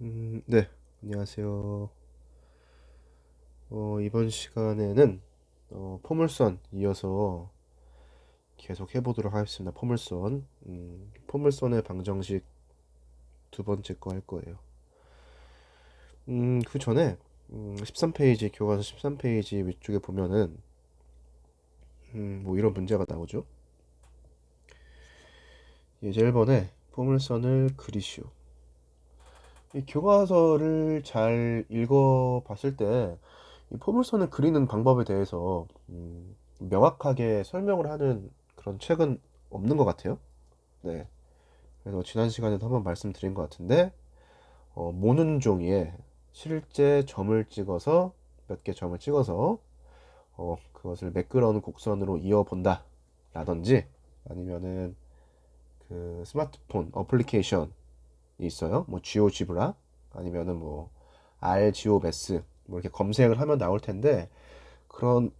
음, 네, 안녕하세요. 어, 이번 시간에는 어, 포물선 이어서 계속 해보도록 하겠습니다. 포물선. 음, 포물선의 방정식 두 번째 거 할 거예요. 음, 그 전에 음, 13페이지, 교과서 13페이지 위쪽에 보면은 음, 뭐 이런 문제가 나오죠. 예제 1번에 포물선을 그리시오. 이 교과서를 잘 읽어 봤을 때, 이 포물선을 그리는 방법에 대해서, 음, 명확하게 설명을 하는 그런 책은 없는 것 같아요. 네. 그래서 지난 시간에도 한번 말씀드린 것 같은데, 어, 모는 종이에 실제 점을 찍어서, 몇 개 점을 찍어서, 어, 그것을 매끄러운 곡선으로 이어본다. 라든지, 아니면은, 그 스마트폰 어플리케이션, 있어요. 뭐 지오지브라 아니면은 뭐 알지오메스 뭐 이렇게 검색을 하면 나올 텐데 그런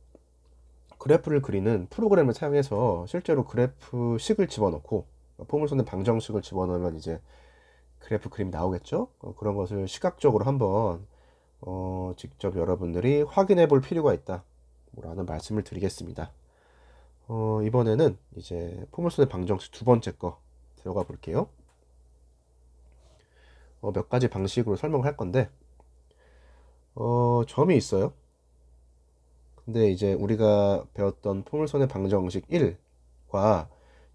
그래프를 그리는 프로그램을 사용해서 실제로 그래프식을 집어넣고 포물선의 방정식을 집어넣으면 이제 그래프 그림이 나오겠죠. 어, 그런 것을 시각적으로 한번 어, 직접 여러분들이 확인해 볼 필요가 있다. 라는 말씀을 드리겠습니다. 어, 이번에는 이제 포물선의 방정식 두 번째 거 들어가 볼게요. 어, 몇 가지 방식으로 설명을 할 건데, 어, 점이 있어요. 근데 이제 우리가 배웠던 포물선의 방정식 1과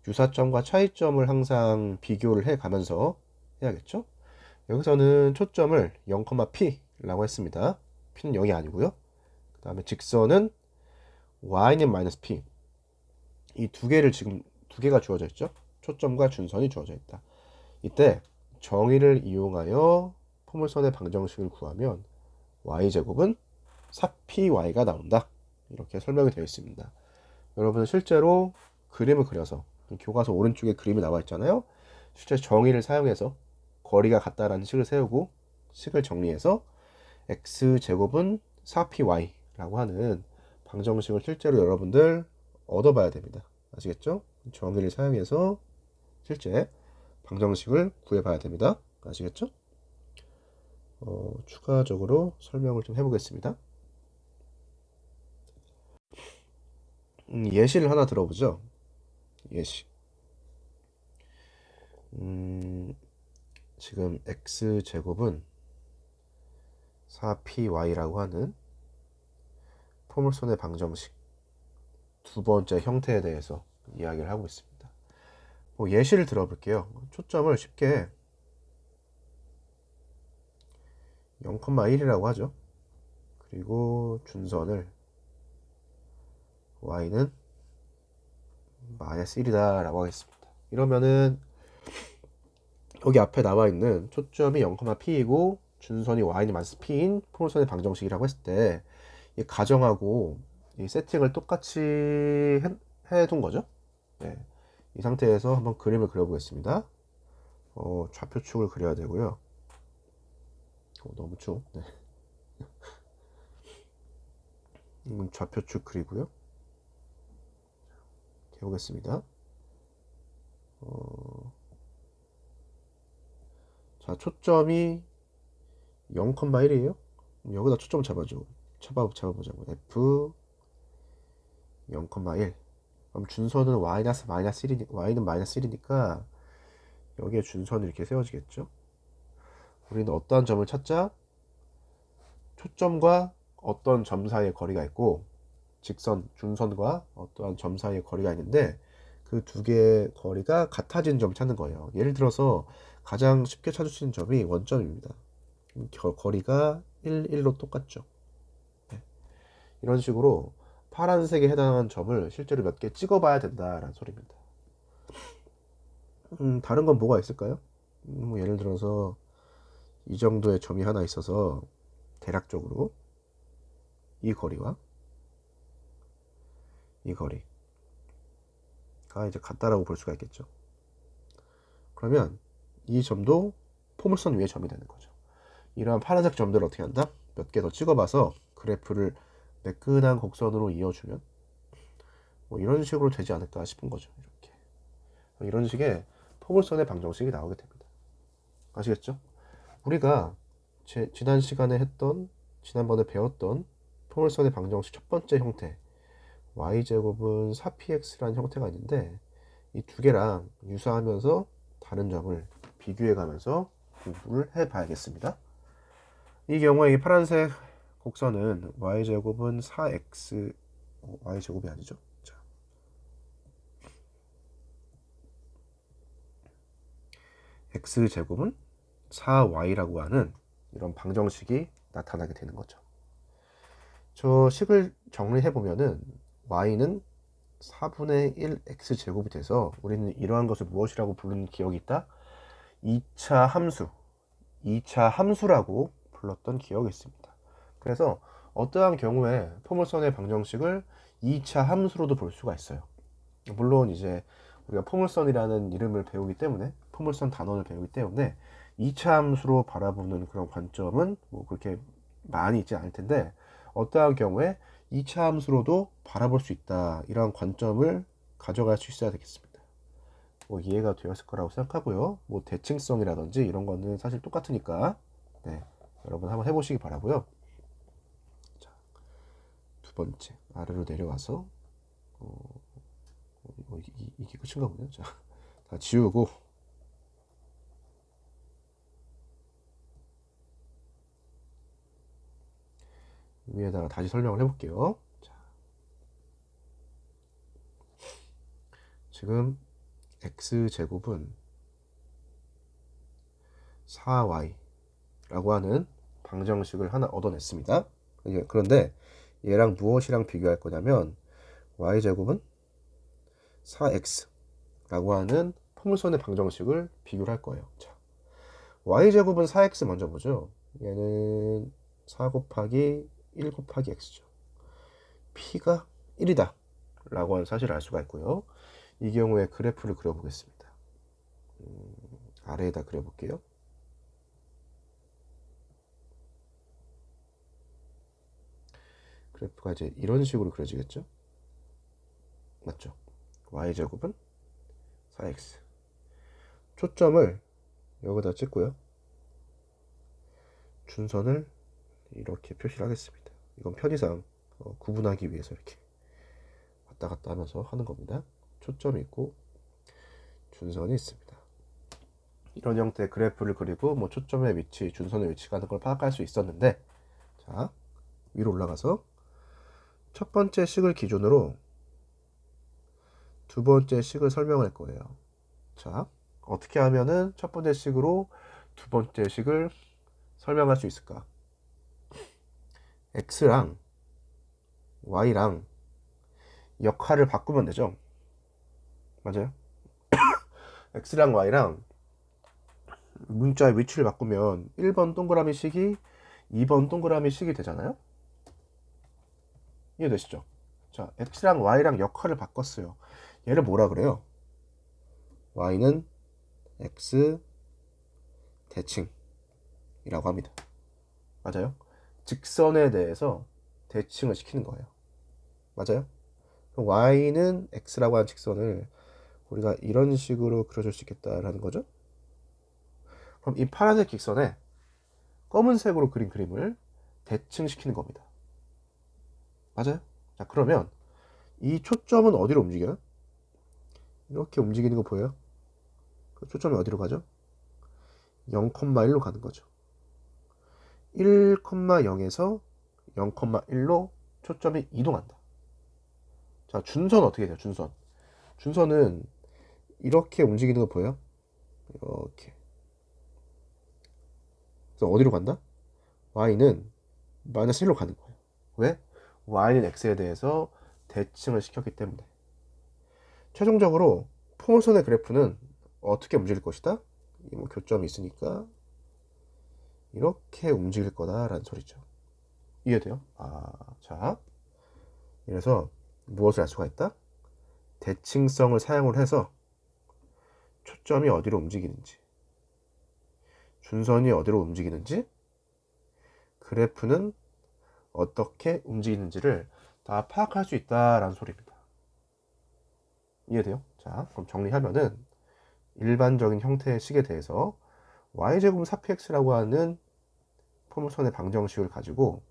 유사점과 차이점을 항상 비교를 해 가면서 해야겠죠? 여기서는 초점을 0,p라고 했습니다. p는 0이 아니고요. 그 다음에 직선은 y는 마이너스 p. 이 두 개를 지금 두 개가 주어져 있죠? 초점과 준선이 주어져 있다. 이때 정의를 이용하여 포물선의 방정식을 구하면 y제곱은 4py가 나온다. 이렇게 설명이 되어 있습니다. 여러분은 실제로 그림을 그려서 교과서 오른쪽에 그림이 나와 있잖아요. 실제 정의를 사용해서 거리가 같다라는 식을 세우고 식을 정리해서 x제곱은 4py라고 하는 방정식을 실제로 여러분들 얻어봐야 됩니다. 아시겠죠? 정의를 사용해서 실제 방정식을 구해봐야 됩니다. 아시겠죠? 어, 추가적으로 설명을 좀 해보겠습니다. 음, 예시를 하나 들어보죠. 예시. 음, 지금 x제곱은 4py라고 하는 포물선의 방정식 두 번째 형태에 대해서 이야기를 하고 있습니다. 뭐 예시를 들어볼게요. 초점을 쉽게 0,1이라고 하죠. 그리고 준선을 y는 마이너스 1이다 라고 하겠습니다. 이러면은 여기 앞에 나와 있는 초점이 0,p이고 준선이 y는 마이너스 p인 포물선의 방정식이라고 했을 때 이 가정하고 이 세팅을 똑같이 해, 둔 거죠. 네. 이 상태에서 한번 그림을 그려보겠습니다. 어, 좌표축을 그려야 되고요. 어, 너무 추워. 네. 이건 좌표축 그리고요. 해보겠습니다. 어, 자, 초점이 0,1이에요. 여기다 초점 잡아줘. 잡아, 잡아보자고. F 0,1. 그럼 준선은 마이너스 마이너스 1이니 y는 마이너스 1이니까 여기에 준선이 이렇게 세워지겠죠. 우리는 어떠한 점을 찾자? 초점과 어떤 점 사이의 거리가 있고 직선, 준선과 어떠한 점 사이의 거리가 있는데 그 두 개의 거리가 같아진 점을 찾는 거예요. 예를 들어서 가장 쉽게 찾을 수 있는 점이 원점입니다. 거리가 1, 1로 똑같죠. 네. 이런 식으로 파란색에 해당하는 점을 실제로 몇 개 찍어봐야 된다라는 소리입니다. 음, 다른 건 뭐가 있을까요? 음, 뭐 예를 들어서 이 정도의 점이 하나 있어서 대략적으로 이 거리와 이 거리가 이제 같다라고 볼 수가 있겠죠. 그러면 이 점도 포물선 위의 점이 되는 거죠. 이러한 파란색 점들을 어떻게 한다? 몇 개 더 찍어봐서 그래프를 매끈한 곡선으로 이어주면 뭐 이런 식으로 되지 않을까 싶은 거죠. 이렇게 이런 식의 포물선의 방정식이 나오게 됩니다. 아시겠죠? 우리가 제, 지난 시간에 했던 지난번에 배웠던 포물선의 방정식 첫 번째 형태 y제곱은 4px라는 형태가 있는데 이 두 개랑 유사하면서 다른 점을 비교해 가면서 공부를 해 봐야겠습니다. 이 경우에 이 파란색 곡선은 y제곱은 4x 어, y제곱이 아니죠. 자. x제곱은 4y라고 하는 이런 방정식이 나타나게 되는 거죠. 저 식을 정리해 보면은 y는 4분의 1 x제곱이 돼서 우리는 이러한 것을 무엇이라고 부르는 기억이 있다? 2차 함수, 2차 함수라고 불렀던 기억이 있습니다. 그래서 어떠한 경우에 포물선의 방정식을 2차 함수로도 볼 수가 있어요. 물론 이제 우리가 포물선이라는 이름을 배우기 때문에 포물선 단원을 배우기 때문에 2차 함수로 바라보는 그런 관점은 뭐 그렇게 많이 있지 않을 텐데 어떠한 경우에 2차 함수로도 바라볼 수 있다 이런 관점을 가져갈 수 있어야 되겠습니다. 뭐 이해가 되었을 거라고 생각하고요. 뭐 대칭성이라든지 이런 거는 사실 똑같으니까 네, 여러분 한번 해보시기 바라고요. 번째 아래로 내려와서 어, 어, 이, 이게 끝인가 보네요. 자, 다 지우고 위에다가 다시 설명을 해볼게요. 자, 지금 x제곱은 4y라고 하는 방정식을 하나 얻어냈습니다. 그런데 얘랑 무엇이랑 비교할 거냐면 y제곱은 4x라고 하는 포물선의 방정식을 비교를 할 거예요. 자, y제곱은 4x 먼저 보죠. 얘는 4 곱하기 1 곱하기 x죠. p가 1이다 라고 하는 사실을 알 수가 있고요. 이 경우에 그래프를 그려보겠습니다. 음, 아래에다 그려볼게요. 그래프가 이제 이런 식으로 그려지겠죠? 맞죠? y제곱은 4x 초점을 여기다 찍고요. 준선을 이렇게 표시를 하겠습니다. 이건 편의상 어, 구분하기 위해서 이렇게 왔다 갔다 하면서 하는 겁니다. 초점이 있고 준선이 있습니다. 이런 형태의 그래프를 그리고 뭐 초점의 위치, 준선의 위치가 하는 걸 파악할 수 있었는데 자 위로 올라가서 첫 번째 식을 기준으로 두 번째 식을 설명할 거예요. 자 어떻게 하면은 첫 번째 식으로 두 번째 식을 설명할 수 있을까? x랑 y랑 역할을 바꾸면 되죠. 맞아요? x랑 y랑 문자의 위치를 바꾸면 1번 동그라미 식이 2번 동그라미 식이 되잖아요. 이해되시죠? 자, x랑 y랑 역할을 바꿨어요. 얘를 뭐라 그래요? y는 x 대칭이라고 합니다. 맞아요? 직선에 대해서 대칭을 시키는 거예요. 맞아요? y는 x라고 하는 직선을 우리가 이런 식으로 그려줄 수 있겠다라는 거죠. 그럼 이 파란색 직선에 검은색으로 그린 그림을 대칭시키는 겁니다. 맞아요? 자, 그러면 이 초점은 어디로 움직여요? 이렇게 움직이는 거 보여요? 그 초점이 어디로 가죠? 0,1로 가는 거죠. 1,0에서 0,1로 초점이 이동한다. 자, 준선 어떻게 돼요? 준선. 준선은 이렇게 움직이는 거 보여요? 이렇게. 그래서 어디로 간다? y는 마이너스 1로 가는 거예요. 왜? Y는 x에 대해서 대칭을 시켰기 때문에. 최종적으로 포물선의 그래프는 어떻게 움직일 것이다? 뭐 교점이 있으니까 이렇게 움직일 거다라는 소리죠. 이해돼요? 아, 자. 이래서 무엇을 알 수가 있다? 대칭성을 사용을 해서 초점이 어디로 움직이는지, 준선이 어디로 움직이는지, 그래프는 어떻게 움직이는지를 다 파악할 수 있다라는 소리입니다. 이해돼요? 자, 그럼 정리하면은 일반적인 형태의 식에 대해서 y제곱 4px라고 하는 포물선의 방정식을 가지고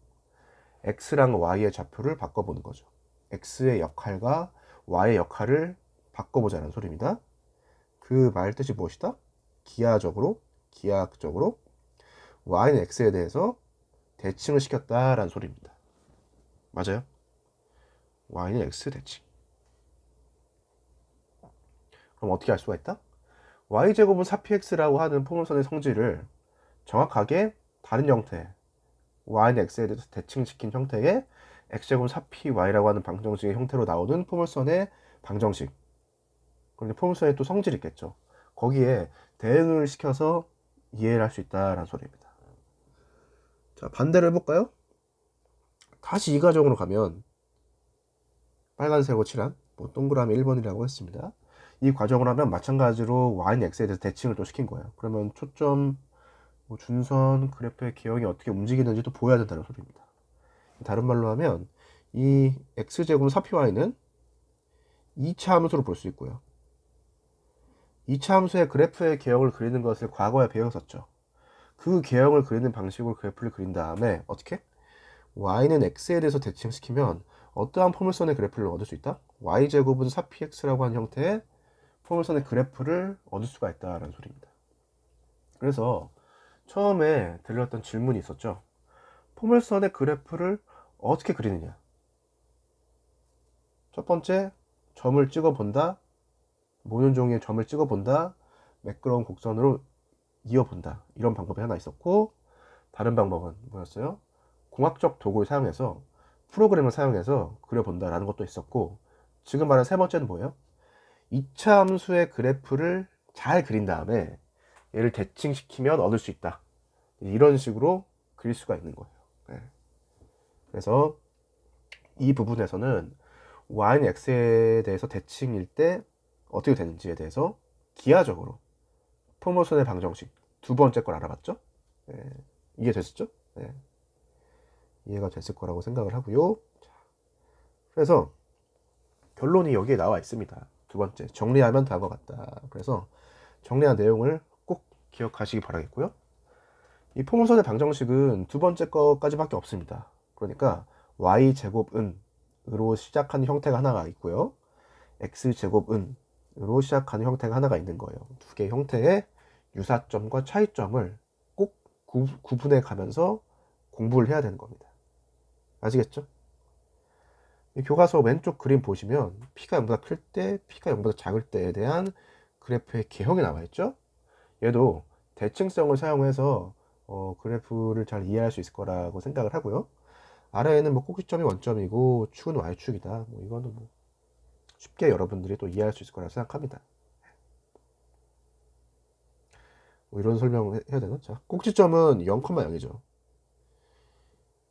x랑 y의 좌표를 바꿔보는 거죠. x의 역할과 y의 역할을 바꿔보자는 소리입니다. 그 말 뜻이 무엇이다? 기하적으로, 기하학적으로 y는 x에 대해서 대칭을 시켰다라는 소리입니다. 맞아요? y는 x 대칭. 그럼 어떻게 할 수가 있다? y제곱은 4px라고 하는 포물선의 성질을 정확하게 다른 형태, y는 x에 대해서 대칭시킨 형태의 x제곱 4py라고 하는 방정식의 형태로 나오는 포물선의 방정식. 그런데 포물선에 또 성질이 있겠죠. 거기에 대응을 시켜서 이해를 할 수 있다라는 소리입니다. 자, 반대로 해볼까요? 다시 이 과정으로 가면 빨간색으로 칠한 뭐 동그라미 1번이라고 했습니다. 이 과정을 하면 마찬가지로 y는 x에 대해서 대칭을 또 시킨 거예요. 그러면 초점, 뭐 준선, 그래프의 기형이 어떻게 움직이는지도 보여야 된다는 소리입니다. 다른 말로 하면 이 x제곱 4py는 2차 함수로 볼 수 있고요. 2차 함수의 그래프의 개형을 그리는 것을 과거에 배웠었죠. 그 개형을 그리는 방식으로 그래프를 그린 다음에 어떻게? y는 x에 대해서 대칭시키면 어떠한 포물선의 그래프를 얻을 수 있다? y제곱은 4px라고 하는 형태의 포물선의 그래프를 얻을 수가 있다라는 소리입니다. 그래서 처음에 들렸던 질문이 있었죠. 포물선의 그래프를 어떻게 그리느냐? 첫 번째, 점을 찍어 본다. 모든 종류의 점을 찍어 본다. 매끄러운 곡선으로 이어 본다. 이런 방법이 하나 있었고, 다른 방법은 뭐였어요? 공학적 도구를 사용해서 프로그램을 사용해서 그려본다라는 것도 있었고, 지금 말한 세 번째는 뭐예요? 2차 함수의 그래프를 잘 그린 다음에 얘를 대칭시키면 얻을 수 있다. 이런 식으로 그릴 수가 있는 거예요. 네. 그래서 이 부분에서는 y는 x에 대해서 대칭일 때 어떻게 되는지에 대해서 기하적으로 포물선의 방정식 두 번째 걸 알아봤죠? 네. 이해 됐었죠? 네. 이해가 됐을 거라고 생각을 하고요. 그래서 결론이 여기에 나와 있습니다. 두 번째, 정리하면 다음과 같다. 그래서 정리한 내용을 꼭 기억하시기 바라겠고요. 이 포물선의 방정식은 두 번째 거까지밖에 없습니다. 그러니까 y제곱은으로 시작하는 형태가 하나가 있고요. x제곱은으 로 시작하는 형태가 하나가 있는 거예요. 두 개의 형태의 유사점과 차이점을 꼭 구, 구분해 가면서 공부를 해야 되는 겁니다. 아시겠죠? 교과서 왼쪽 그림 보시면 P가 0보다 클 때, P가 0보다 작을 때에 대한 그래프의 개형이 나와 있죠. 얘도 대칭성을 사용해서 어, 그래프를 잘 이해할 수 있을 거라고 생각을 하고요. 아래에는 뭐 꼭지점이 원점이고 축은 y축이다. 뭐 이거는 뭐 쉽게 여러분들이 또 이해할 수 있을 거라고 생각합니다. 뭐 이런 설명을 해야 되나? 자, 꼭지점은 0,0이죠.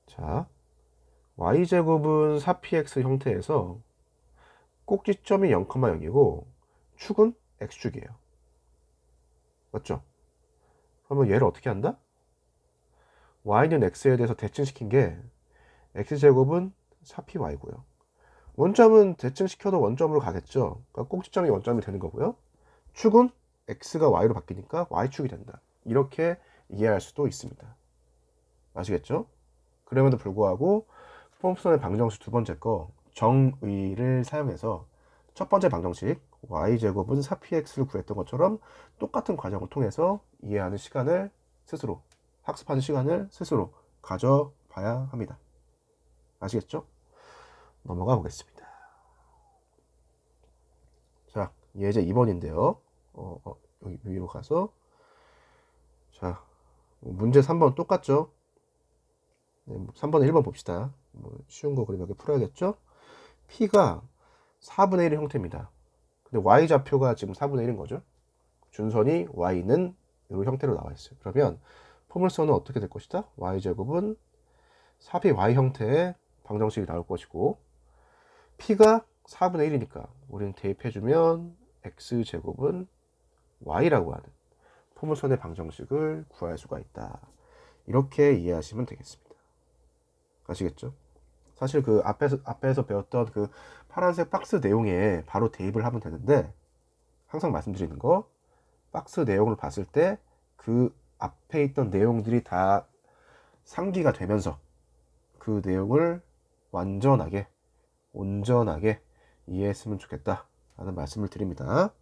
자, y제곱은 4px 형태에서 꼭지점이 0,0이고 축은 x축이에요. 맞죠? 그러면 얘를 어떻게 한다? y는 x에 대해서 대칭시킨 게 x제곱은 4py고요. 원점은 대칭시켜도 원점으로 가겠죠. 그러니까 꼭지점이 원점이 되는 거고요. 축은 x가 y로 바뀌니까 y축이 된다. 이렇게 이해할 수도 있습니다. 아시겠죠? 그럼에도 불구하고 폼선의 방정식 두 번째 거 정의를 사용해서 첫 번째 방정식 y제곱은 4px를 구했던 것처럼 똑같은 과정을 통해서 이해하는 시간을 스스로 학습하는 시간을 스스로 가져봐야 합니다. 아시겠죠? 넘어가 보겠습니다. 자, 예제 2번인데요. 어, 어, 여기 위로 가서 자, 문제 3번 똑같죠? 네, 3번 1번 봅시다. 뭐 쉬운 거 그럼 이렇게 풀어야겠죠? P가 4분의 1의 형태입니다. 근데 Y좌표가 지금 4분의 1인 거죠. 준선이 Y는 이런 형태로 나와 있어요. 그러면 포물선은 어떻게 될 것이다? Y제곱은 4비 Y 형태의 방정식이 나올 것이고 P가 4분의 1이니까 우리는 대입해주면 X제곱은 Y라고 하는 포물선의 방정식을 구할 수가 있다. 이렇게 이해하시면 되겠습니다. 아시겠죠? 사실 그 앞에서, 앞에서 배웠던 그 파란색 박스 내용에 바로 대입을 하면 되는데 항상 말씀드리는 거 박스 내용을 봤을 때 그 앞에 있던 내용들이 다 상기가 되면서 그 내용을 완전하게 온전하게 이해했으면 좋겠다 라는 말씀을 드립니다.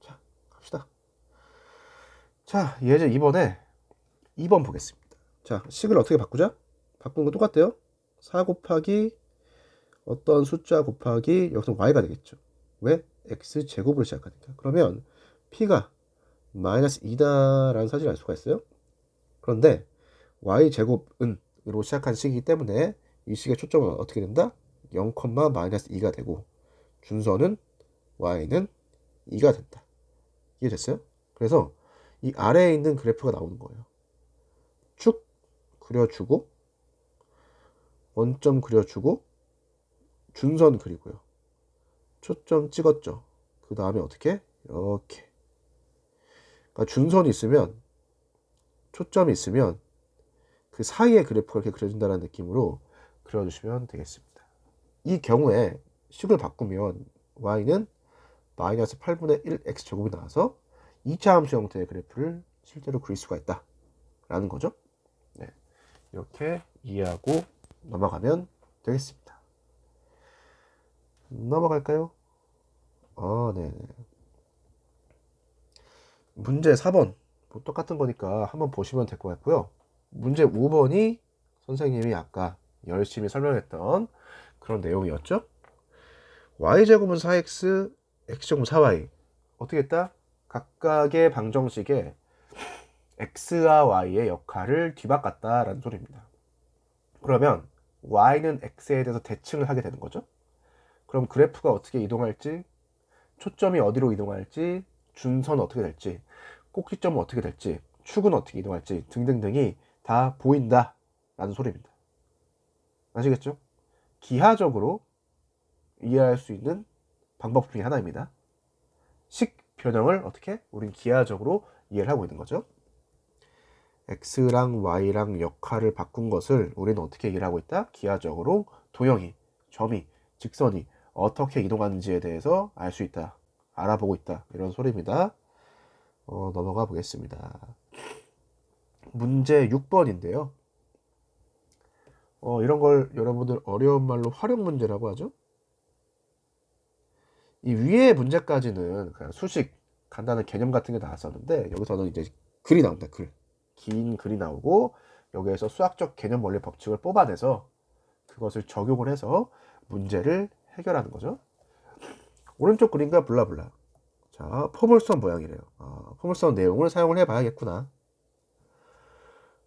자 갑시다. 자 예제 2번에 2번 보겠습니다. 자 식을 어떻게 바꾸자? 바꾸는 거 똑같대요. 4 곱하기 어떤 숫자 곱하기 여기서 y가 되겠죠. 왜? x 제곱으로 시작하니까. 그러면 p가 마이너스 2다라는 사실을 알 수가 있어요. 그런데 y 제곱은 으로 시작한 식이기 때문에 이 식의 초점은 어떻게 된다? 0, 마이너스 2가 되고 준선은 y는 2가 된다. 이해됐어요? 그래서 이 아래에 있는 그래프가 나오는 거예요. 쭉 그려주고 원점 그려주고 준선 그리고요. 초점 찍었죠. 그 다음에 어떻게? 이렇게. 그러니까 준선이 있으면 초점이 있으면 그 사이의 그래프가 이렇게 그려진다는 느낌으로 그려주시면 되겠습니다. 이 경우에 식을 바꾸면 y는 마이너스 8분의 1 x제곱이 나와서 2차 함수 형태의 그래프를 실제로 그릴 수가 있다 라는 거죠. 네. 이렇게 이해하고 넘어가면 되겠습니다. 넘어갈까요? 아, 네. 문제 4번. 뭐 똑같은 거니까 한번 보시면 될 것 같고요. 문제 5번이 선생님이 아까 열심히 설명했던 그런 내용이었죠. y제곱은 4x, x제곱은 4y. 어떻게 했다? 각각의 방정식에 x와 y의 역할을 뒤바꿨다라는 소리입니다. 그러면 y는 x에 대해서 대칭을 하게 되는 거죠. 그럼 그래프가 어떻게 이동할지, 초점이 어디로 이동할지, 준선 어떻게 될지, 꼭지점은 어떻게 될지, 축은 어떻게 이동할지 등등등이 다 보인다 라는 소리입니다. 아시겠죠? 기하적으로 이해할 수 있는 방법 중에 하나입니다. 식 변형을 어떻게? 우린 기하적으로 이해를 하고 있는 거죠. x랑 y랑 역할을 바꾼 것을 우리는 어떻게 이해를 하고 있다? 기하적으로 도형이, 점이, 직선이 어떻게 이동하는지에 대해서 알 수 있다. 알아보고 있다. 이런 소리입니다. 어, 넘어가 보겠습니다. 문제 6번인데요. 어, 이런 걸 여러분들 어려운 말로 활용 문제라고 하죠. 이 위에 문제까지는 그냥 수식, 간단한 개념 같은 게 나왔었는데 여기서는 이제 글이 나옵니다. 글. 긴 글이 나오고 여기에서 수학적 개념 원리 법칙을 뽑아내서 그것을 적용을 해서 문제를 해결하는 거죠. 오른쪽 그림과 블라블라. 자, 포물선 모양이래요. 아, 포물선 내용을 사용을 해봐야겠구나.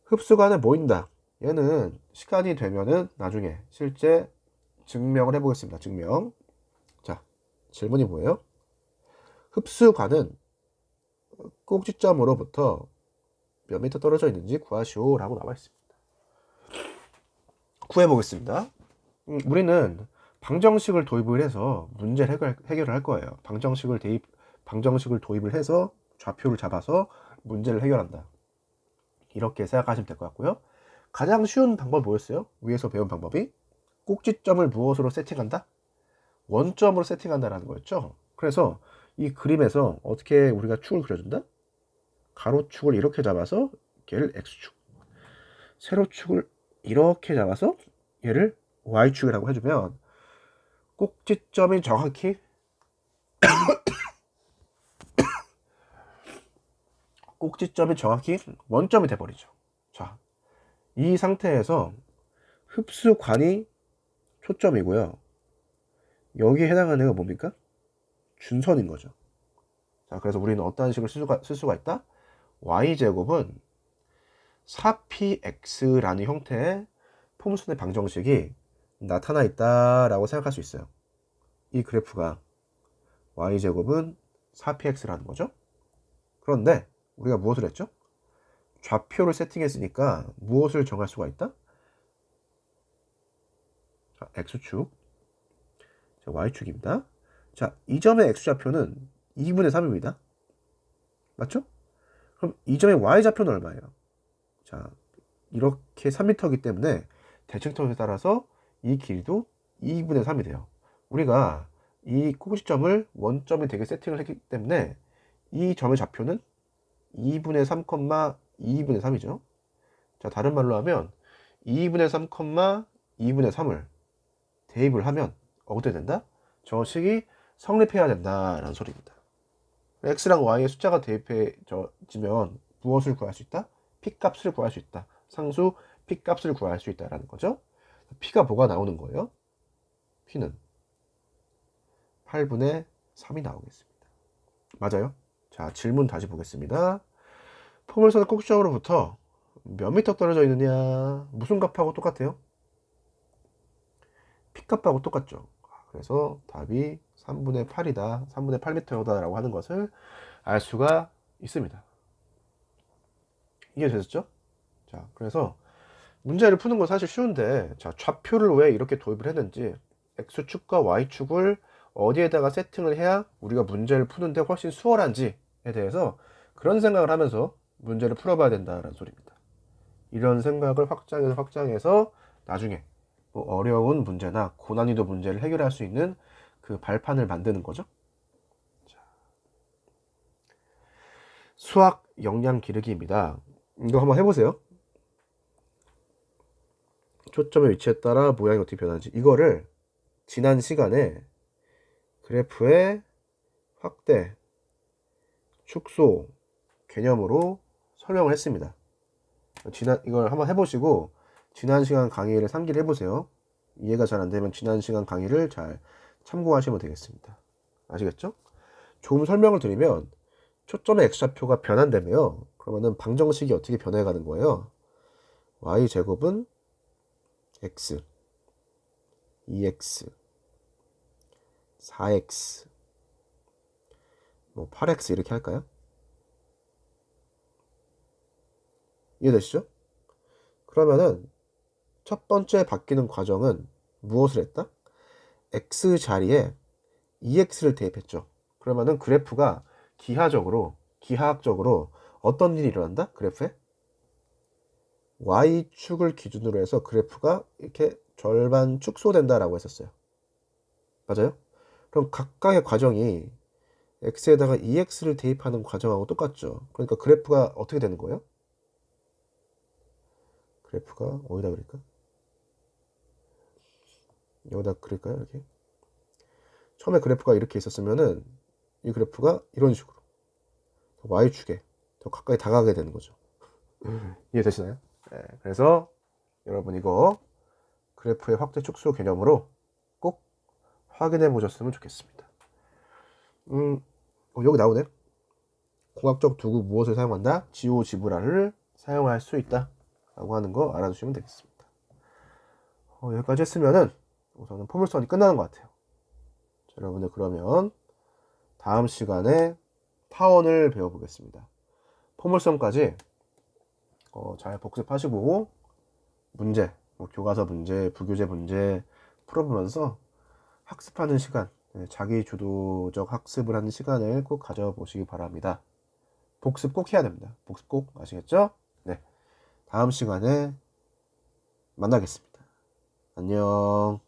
흡수관에 모인다. 얘는 시간이 되면은 나중에 실제 증명을 해보겠습니다. 증명. 자, 질문이 뭐예요? 흡수관은 꼭지점으로부터 몇 미터 떨어져 있는지 구하시오 라고 나와 있습니다. 구해보겠습니다. 음, 우리는 방정식을 도입을 해서 문제를 해결, 해결을 할 거예요. 방정식을 대입, 방정식을 도입을 해서 좌표를 잡아서 문제를 해결한다. 이렇게 생각하시면 될 것 같고요. 가장 쉬운 방법이 뭐였어요? 위에서 배운 방법이 꼭지점을 무엇으로 세팅한다? 원점으로 세팅한다라는 거였죠. 그래서 이 그림에서 어떻게 우리가 축을 그려준다? 가로축을 이렇게 잡아서 얘를 x축, 세로축을 이렇게 잡아서 얘를 y축이라고 해주면 꼭지점이 정확히 꼭지점이 정확히 원점이 돼버리죠. 자, 이 상태에서 흡수관이 초점이고요. 여기에 해당하는 애가 뭡니까? 준선인 거죠. 자, 그래서 우리는 어떤 식을 쓸 수가, 쓸 수가 있다? y제곱은 4px라는 형태의 포물선의 방정식이 나타나 있다라고 생각할 수 있어요. 이 그래프가 y제곱은 4px라는 거죠. 그런데 우리가 무엇을 했죠? 좌표를 세팅했으니까 무엇을 정할 수가 있다? 자, x축, 자, y축입니다. 자, 이 점의 x좌표는 2분의 3입니다. 맞죠? 그럼 이 점의 y좌표는 얼마예요? 자, 이렇게 3m이기 때문에 대칭점에 따라서 이 길이도 2분의 3이 돼요. 우리가 이 꼭지점을 원점이 되게 세팅을 했기 때문에 이 점의 좌표는 2분의 3, 2분의 3이죠. 자, 다른 말로 하면 2분의 3, 2분의 3을 대입을 하면 어떻게 된다? 저 식이 성립해야 된다라는 소리입니다. x랑 y의 숫자가 대입해지면 무엇을 구할 수 있다? p 값을 구할 수 있다. 상수 p 값을 구할 수 있다라는 거죠. p가 뭐가 나오는 거예요? p는 8분의 3이 나오겠습니다. 맞아요? 자, 질문 다시 보겠습니다. 포물선의 꼭지점으로부터 몇 미터 떨어져 있느냐? 무슨 값하고 똑같아요? p 값하고 똑같죠. 그래서 답이 3분의 8이다, 3분의 8m다 라고 하는 것을 알 수가 있습니다. 이해되셨죠? 자, 그래서 문제를 푸는 건 사실 쉬운데, 자, 좌표를 왜 이렇게 도입을 했는지, x축과 y축을 어디에다가 세팅을 해야 우리가 문제를 푸는데 훨씬 수월한지에 대해서 그런 생각을 하면서 문제를 풀어봐야 된다는 소리입니다. 이런 생각을 확장해서 확장해서 나중에 뭐 어려운 문제나 고난이도 문제를 해결할 수 있는 그 발판을 만드는 거죠. 자. 수학 역량 기르기입니다. 이거 한번 해보세요. 초점의 위치에 따라 모양이 어떻게 변하는지 이거를 지난 시간에 그래프의 확대, 축소 개념으로 설명을 했습니다. 지난 이걸 한번 해보시고 지난 시간 강의를 상기를 해보세요. 이해가 잘 안 되면 지난 시간 강의를 잘 참고하시면 되겠습니다. 아시겠죠? 조금 설명을 드리면 초점의 x좌표가 변한다며요. 그러면은 방정식이 어떻게 변해가는 거예요? y제곱은 x 2x 4x 뭐 8x 이렇게 할까요? 이해되시죠? 그러면은 첫 번째 바뀌는 과정은 무엇을 했다? x 자리에 2x를 대입했죠. 그러면은 그래프가 기하적으로 기하학적으로 어떤 일이 일어난다? 그래프에 y축을 기준으로 해서 그래프가 이렇게 절반 축소된다라고 했었어요. 맞아요? 그럼 각각의 과정이 x에다가 2x를 대입하는 과정하고 똑같죠. 그러니까 그래프가 어떻게 되는 거예요? 그래프가 어디다 그릴까? 여기다 그릴까요? 이렇게 처음에 그래프가 이렇게 있었으면은 이 그래프가 이런 식으로 y축에 더 가까이 다가가게 되는 거죠. 이해되시나요? 네, 그래서 여러분 이거 그래프의 확대 축소 개념으로 꼭 확인해 보셨으면 좋겠습니다. 음, 어, 여기 나오네. 공학적 도구 무엇을 사용한다? 지오 지브라를 사용할 수 있다. 라고 하는 거 알아두시면 되겠습니다. 어, 여기까지 했으면은 우선은 포물선이 끝나는 것 같아요. 자, 여러분들 그러면 다음 시간에 타원을 배워보겠습니다. 포물선까지 어, 잘 복습하시고 문제, 뭐 교과서 문제, 부교재 문제 풀어보면서 학습하는 시간, 네, 자기 주도적 학습을 하는 시간을 꼭 가져보시기 바랍니다. 복습 꼭 해야 됩니다. 복습 꼭 아시겠죠? 네. 다음 시간에 만나겠습니다. 안녕.